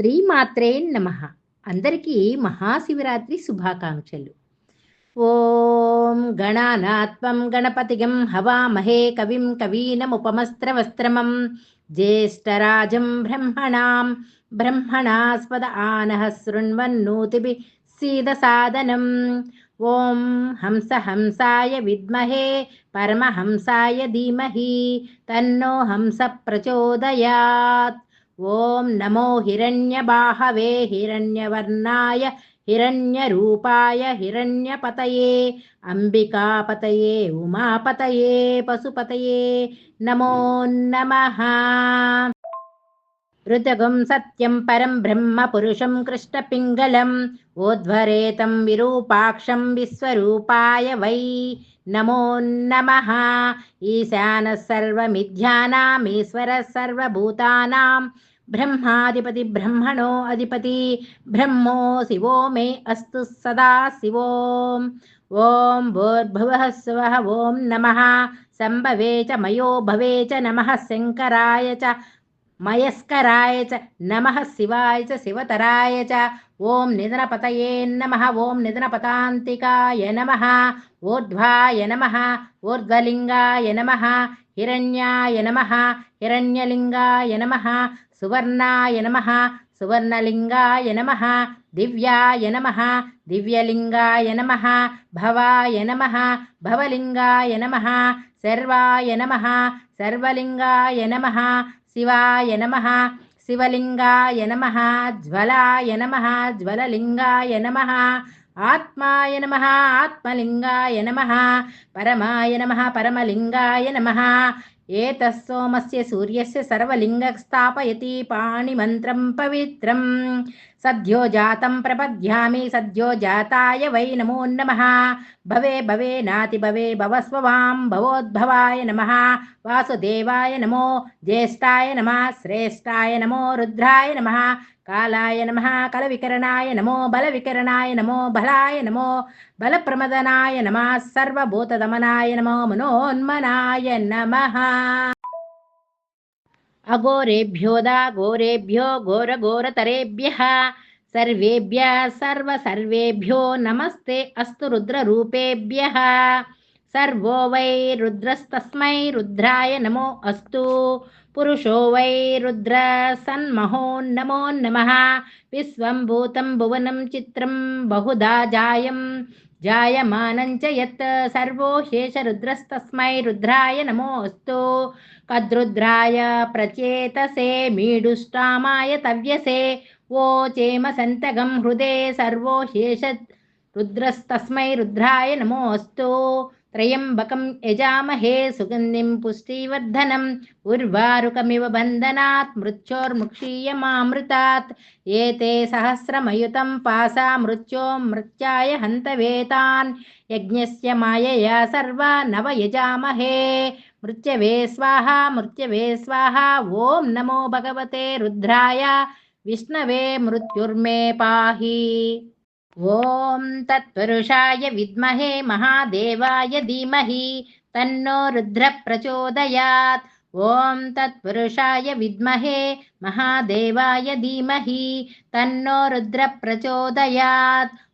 శ్రీమాత్రే నమ. అందరికీ మహాశివరాత్రి శుభాకాంక్షలు. ఓం గణానాత్మం గణపతిగం హవామహే కవిం కవీనముపమస్త్రవస్త్రమం. జ్యేష్టరాజం బ్రహ్మణాం బ్రహ్మణాస్పద ఆనః శృణ్వన్నూతిభి సీదసాదనం. ఓం హంస హంసాయ విద్మహే పరమహంసాయ ధీమహి. తన్నో హంస ప్రచోదయాత్. ఓం నమో హిరణ్యబాహవే హిరణ్యవర్ణాయ హిరణ్యరూపాయ హిరణ్యపతయే అంబికాపతయే ఉమాపతయే పశుపతయే నమో నమః. ఋతగుం సత్యం పరం బ్రహ్మ పురుషం కృష్ణపింగళం ఓధ్వరేతం విరూపాక్షం విశ్వరూపాయ వై నమో నమ. ఈశాన సర్వమిధ్యానామీశ్వర సర్వభూతానాం. బ్రహ్మాధిపతి బ్రహ్మణో అధిపతి. బ్రహ్మో శివో మే అస్తు సదా శివోం. ఓం భూర్భువః స్వః ఓం నమః. సంభవే చ మయో భవే చ నమః శంకరాయ చ మయస్కరాయ చ నమః శివాయ చ శివతరాయ చ ఓం నిధనపతయే నమ ఓం నిధనపతాంతికాయ నమ ఊర్ధ్వాయ నమ ఊర్ధ్వలింగాయ నమ హిరణ్యాయ నమ హిరణ్యలింగాయ నమ సువర్ణాయ నమ సువర్ణలింగాయ నమ దివ్యాయ నమ దివ్యలింగాయ నమ భవాయ నమ భవలింగాయ నమ సర్వాయ నమ సర్వలింగాయ నమ శివాయ నమ శివలింగాయ నమ జ్వలాయ నమ జ్వలలింగాయ నమ ఆత్మాయ నమ ఆత్మలింగాయ నమ పరమాయ నమ పరమలింగాయ నమ. ఏతస్సోమస్య సూర్యస్య సర్వలింగ స్థాపయతి పాణిమంత్రం పవిత్రం. సద్యో జాతం ప్రపద్యామి సద్యో జాతాయ వై నమో నమ. భవే భవే నాతి భవే భవస్వవాం భవోద్భవాయ నమ. వాసుదేవాయ నమో జ్యేష్ఠాయ నమ శ్రేష్టాయ నమో రుద్రాయ నమ. కాలాయ నమః కలవికరణాయ నమో బలవికరణాయ నమో బలాయ నమో బలప్రమదనాయ నమ సర్వభూతదమనాయ నమో మనోన్మనాయ నమ. అఘోరేభ్యోదా ఘోరేభ్యో ఘోరఘోరతరేభ్యः సర్వ సర్వేభ్యో నమస్తే అస్తు రుద్రరూపేభ్యः సర్వో వై రుద్రస్తస్మై రుద్రాయ నమో అస్తు పురుషో వై రుద్ర సన్మహో నమో నమః విశ్వం భూతం భువనం చిత్రం బహుదా జాయం జాయమానం చ యత్ సర్వో శేషరుద్రస్తస్మై రుద్రాయ నమో అస్తు కద్రుద్రాయ ప్రచేతసే మీడుష్టామాయ తవ్యసే ఓ చేమ సంతగం హృదే సర్వో శేష రుద్రస్తస్మై రుద్రాయ నమోస్తు త్రయంబకం యజామహే సుగంధిం పుష్టివర్ధనం ఉర్వారుకమివ బంధనాత్ మృత్యోర్ముక్షీయమామృతాత్. ఏతే సహస్రమయుతం పాసా మృత్యో మృత్యాయ హంతవేతాన్. యజ్ఞస్య మాయయా సర్వ నవ యజామహే. मृत्यवे स्वाहा मृत्यवे स्वाहा ॐ नमो भगवते रुद्राय विष्णवे मृत्युर्मे पाहि। ॐ तत्पुरुषाय विद्महे महादेवाय धीमहि तन्नो रुद्रप्रचोदयात्। ॐ तत्पुरुषाय विद्महे महादेवाय धीमहि तन्नो रुद्रप्रचोदयात्।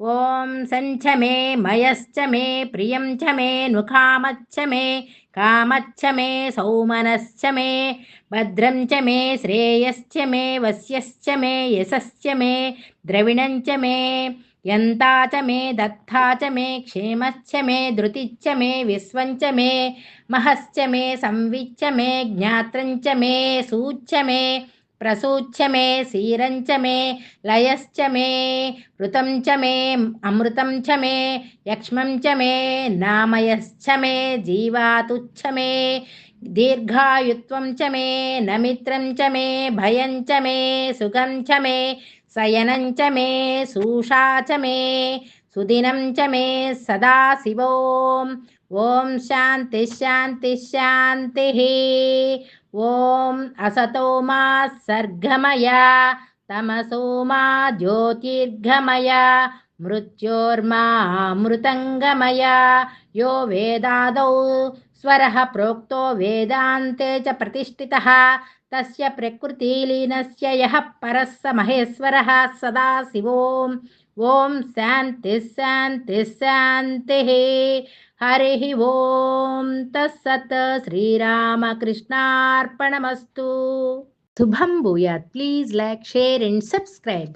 ఓం సంచ మే మయశ్చ మే ప్రియం చ మే నుఖామచ్చ మే కామచ్చ మే సౌమనశ్చ మే భద్రం చ మే శ్రేయశ్చ మే వశ్యశ్చ మే యశశ్చ మే ద్రవిణం చ మే యంతా చ మే దత్తా చ మే క్షేమశ్చ మే ధృతిచ్చ మే విశ్వంచ మే మహశ్చ మే సంవిచ్చ మే జ్ఞాత్రం చ మే సూచ్చ మే ప్రసూచ్చ మే శీరంచ మే లయశ్చ మే ఋతం చ మే అమృతం చ మే యక్ష్మం చ మే నామయశ్చ మే జీవాతుచ్చ మే దీర్ఘాయుత్వం చ మే నమిత్రం చ మే భయం చ మే సుఖం చ మే శయనం చ మే సూషా చ మే సుదినం చ మే సదాశివోం ఓం శాంతి శాంతి శాంతి ॐ असतो मा सर्गमया तमसो तमसोमा ज्योतिर्घमया मृत्योर्मामृतङ्गमया। यो वेदादौ स्वरः प्रोक्तो वेदान्ते च प्रतिष्ठितः। तस्य प्रकृतिलीनस्य यः परः स महेश्वरः सदा शिवोम् ఓం శాంతి శాంతి శాంతి. హరి ఓం తత్సత్ శ్రీరామకృష్ణార్పణమస్తు. శుభం భూయాత్. Please like share and subscribe.